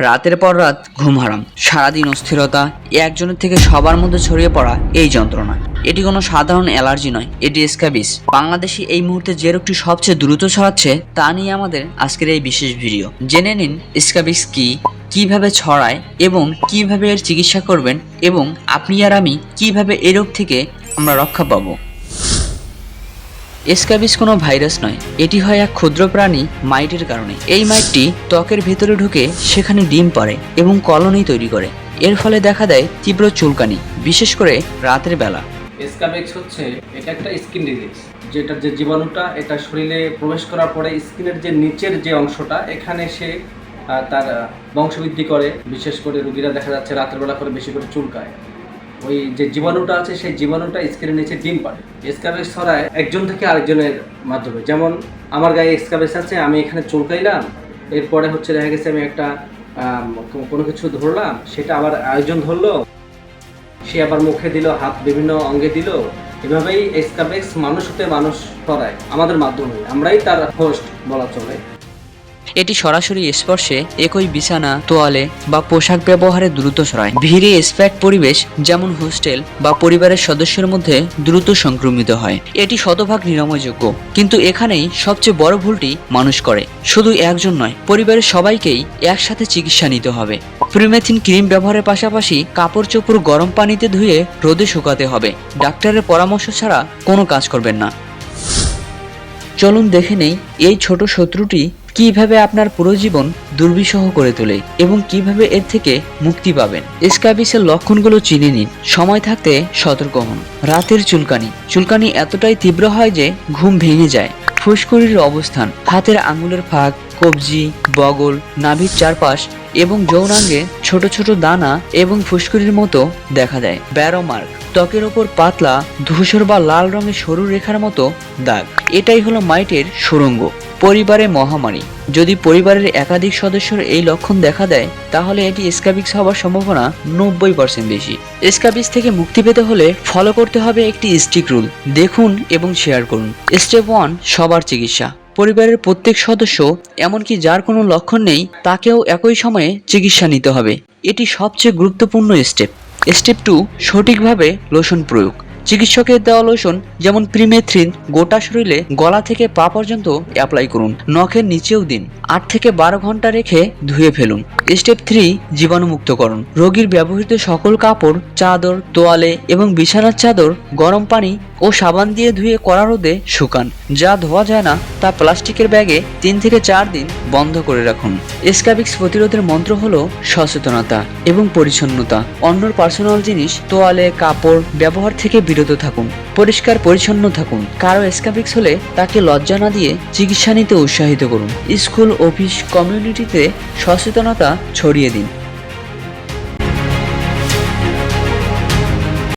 রাতের পর রাত ঘুম হারাম। সারাদিন অস্থিরতা একজনের থেকে সবার মধ্যে ছড়িয়ে পড়া এই যন্ত্রণা। এটি কোনো সাধারণ অ্যালার্জি নয়, এটি স্ক্যাবিস বাংলাদেশে এই মুহূর্তে যে রোগটি সবচেয়ে দ্রুত ছড়াচ্ছে, তা নিয়ে আমাদের আজকের এই বিশেষ ভিডিও। জেনে নিন স্ক্যাবিস কি, কীভাবে ছড়ায় এবং কীভাবে এর চিকিৎসা করবেন এবং আপনি আর আমি কীভাবে এই রোগ থেকে আমরা রক্ষা পাবো। এসকাবিস কোনো ভাইরাস নয়। এটি হয় এক ক্ষুদ্র প্রাণী মাইটের কারণে। এই মাইটটি ত্বকের ভেতরে ঢুকে সেখানে ডিম পারে এবং কলোনি তৈরি করে। এর ফলে দেখা দেয় তীব্র চুলকানি, বিশেষ করে রাতের বেলা। এসকাবেক্স হচ্ছে, এটা একটা স্কিন ডিজিজ যেটার যে জীবাণুটা, এটা শরীরে প্রবেশ করার পরে স্কিনের যে নিচের যে অংশটা, এখানে সে তার বংশবৃদ্ধি করে। বিশেষ করে রুগীরা দেখা যাচ্ছে রাতের বেলা করে বেশি করে চুলকায়। ওই যে জীবাণুটা আছে, সেই জীবাণুটা স্কিনের নিচে ডিম পারে এসকাবেক্স ছড়ায় একজন থেকে আরেকজনের মাধ্যমে। যেমন আমার গায়ে এসকাবেক্স আছে আমি এখানে চুলকাইলাম, এরপরে হচ্ছে দেখা গেছে আমি একটা কোনো কিছু ধরলাম, সেটা আবার আয়োজন ধরলো। সে আবার মুখে দিল, হাত বিভিন্ন অঙ্গে দিল। এভাবেই এসকাবেক্স মানুষ হতে মানুষ করায় আমাদের মাধ্যমে। আমরাই তার হোস্ট বলা চলে। এটি সরাসরি স্পর্শে একই বিছানা, তোয়ালে বা পোশাক ব্যবহারে দ্রুত ছড়ায় ভিড়ে স্প্যাক পরিবেশ যেমন হোস্টেল বা পরিবারের সদস্যের মধ্যে দ্রুত সংক্রমিত হয়। এটি শতভাগ নিরাময়যোগ্য, কিন্তু এখানেই সবচেয়ে বড় ভুলটি মানুষ করে। শুধু একজন নয়, পরিবারের সবাইকেই একসাথে চিকিৎসা নিতে হবে। প্রিমেথিন ক্রিম ব্যবহারের পাশাপাশি কাপড় চোপড় গরম পানিতে ধুয়ে রোদে শুকাতে হবে। ডাক্তারের পরামর্শ ছাড়া কোনো কাজ করবেন না। চলুন দেখে নেই, এই ছোট শত্রুটি কীভাবে আপনার পুরো জীবন দুর্বিষহ করে তোলে এবং কীভাবে এর থেকে মুক্তি পাবেন? স্ক্যাবিসের লক্ষণগুলো চিনে নিন। সময় থাকতে সতর্ক হন। রাতের চুলকানি। চুলকানি এতটাই তীব্র হয় যে ঘুম ভেঙে যায়। ফুসকুড়ির অবস্থান। হাতের আঙুলের ফাঁক, কবজি, বগল, নাভির চারপাশ এবং যৌনাঙ্গে ছোট ছোট দানা এবং ফুসকুড়ির মতো দেখা দেয় ব্যারো মার্ক। ত্বকের ওপর পাতলা, ধূসর বা লাল রঙের সরু রেখার মতো দাগ। এটাই হলো মাইটের সুরঙ্গ। পরিবারে মহামারী। যদি পরিবারের একাধিক সদস্যর এই লক্ষণ দেখা দেয়, তাহলে এটি স্ক্যাবিক্স হওয়ার সম্ভাবনা নব্বই পার্সেন্ট বেশি। স্ক্যাবিক্স থেকে মুক্তি পেতে হলে ফলো করতে হবে একটি স্টিক রুল দেখুন এবং শেয়ার করুন। স্টেপ ওয়ান সবার চিকিৎসা। পরিবারের প্রত্যেক সদস্য, এমনকি যার কোনো লক্ষণ নেই, তাকেও একই সময়ে চিকিৎসা নিতে হবে। এটি সবচেয়ে গুরুত্বপূর্ণ স্টেপ স্টেপ টু সঠিকভাবে লোশন প্রয়োগ। চিকিৎসকের দেওয়া লোশন, যেমন প্রিমেথ্রিন গোটা শরীরে গলা থেকে পা পর্যন্ত অ্যাপ্লাই করুন। নখের নিচেও দিন। আট থেকে বারো ঘণ্টা রেখে ধুয়ে ফেলুন। স্টেপ থ্রি, জীবাণুমুক্তকরণ। রোগীর ব্যবহৃত সকল কাপড়, চাদর, তোয়ালে এবং বিছানার চাদর, গরম পানি ও সাবান দিয়ে ধুয়ে কড়া রোদে শুকান। যা ধোয়া যায় না, তা প্লাস্টিকের ব্যাগে তিন থেকে চার দিন বন্ধ করে রাখুন। স্ক্যাবিক্স প্রতিরোধের মন্ত্র হলো সচেতনতা এবং পরিচ্ছন্নতা। অন্যর পার্সোনাল জিনিস, তোয়ালে, কাপড়, ব্যবহার থেকে বিরত থাকুন, পরিষ্কার পরিচ্ছন্ন থাকুন। কারও স্ক্যাবিক্স হলে তাকে লজ্জা না দিয়ে চিকিৎসা নিতে উৎসাহিত করুন। স্কুল, অফিস, কমিউনিটিতে সচেতনতা ছড়িয়ে দিন।